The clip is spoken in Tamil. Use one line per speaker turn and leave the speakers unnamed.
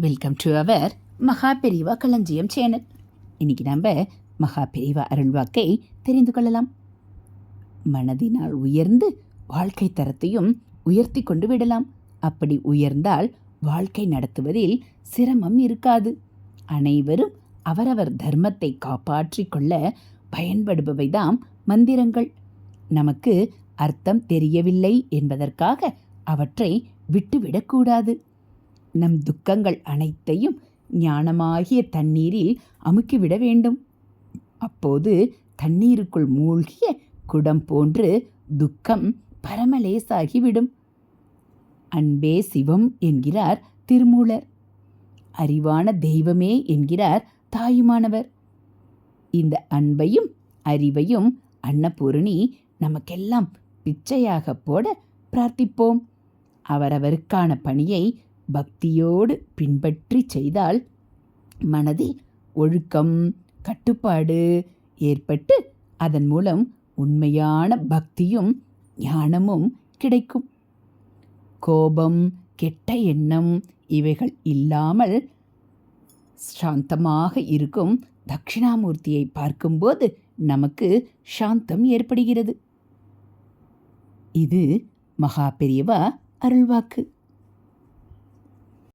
வெல்கம் டு அவர் மகா பெரிவா களஞ்சியம் சேனல் இன்னைக்கு நம்ம மகா பெரிவா அருள்வாக்கை தெரிந்து கொள்ளலாம். மனதினால் உயர்ந்து வாழ்க்கை தரத்தையும் உயர்த்தி கொண்டு விடலாம். அப்படி உயர்ந்தால் வாழ்க்கை நடத்துவதில் சிரமம் இருக்காது. அனைவரும் அவரவர் தர்மத்தை காப்பாற்றி கொள்ள பயன்படுபவைதாம் மந்திரங்கள். நமக்கு அர்த்தம் தெரியவில்லை என்பதற்காக அவற்றை விட்டுவிடக்கூடாது நம் துக்கங்கள் அனைத்தையும் ஞானமாகிய தண்ணீரில் அமுக்கிவிட வேண்டும். அப்போது தண்ணீருக்குள் மூழ்கிய குடம் போன்று துக்கம் பரமலேசாகிவிடும். அன்பே சிவம் என்கிறார் திருமூலர். அறிவான தெய்வமே என்கிறார் தாயுமானவர். இந்த அன்பையும் அறிவையும் அன்னபூரணி நமக்கெல்லாம் பிச்சையாக போட பிரார்த்திப்போம். அவரவருக்கான பணியை பக்தியோடு பின்பற்றி செய்தால் மனதில் ஒழுக்கம் கட்டுப்பாடு ஏற்பட்டு அதன் மூலம் உண்மையான பக்தியும் ஞானமும் கிடைக்கும். கோபம் கெட்ட எண்ணம் இவைகள் இல்லாமல் சாந்தமாக இருக்கும் தட்சிணாமூர்த்தியை பார்க்கும்போது நமக்கு சாந்தம் ஏற்படுகிறது. இது மகா பெரியவா அருள்வாக்கு.